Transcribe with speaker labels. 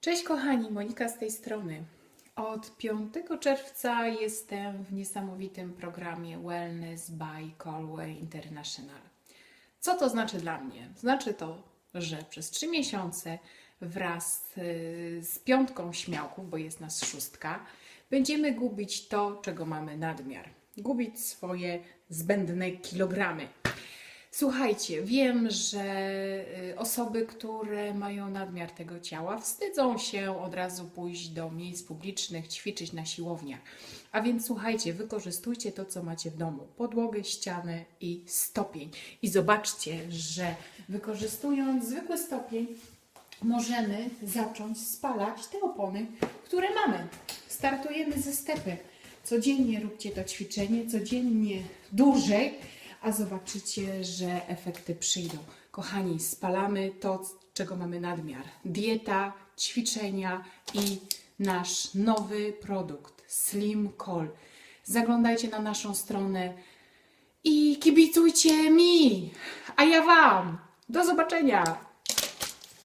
Speaker 1: Cześć kochani, Monika z tej strony. Od 5 czerwca jestem w niesamowitym programie Wellness by Colway International. Co to znaczy dla mnie? Znaczy to, że przez 3 miesiące wraz y, z piątką śmiałków, bo jest nas szóstka, będziemy gubić to, czego mamy nadmiar. Gubić swoje zbędne kilogramy. Słuchajcie, wiem, że y, osoby, które mają nadmiar tego ciała, wstydzą się od razu pójść do miejsc publicznych, ćwiczyć na siłowniach. A więc słuchajcie, wykorzystujcie to, co macie w domu: podłogę, ścianę i stopień. I zobaczcie, że wykorzystując zwykły stopień, możemy zacząć spalać te opony, które mamy. Startujemy ze stepy. Codziennie róbcie to ćwiczenie, codziennie dłużej, a zobaczycie, że efekty przyjdą. Kochani, spalamy to, czego mamy nadmiar. Dieta, ćwiczenia i nasz nowy produkt Slim Call. Zaglądajcie na naszą stronę i kibicujcie mi, a ja Wam. Do zobaczenia!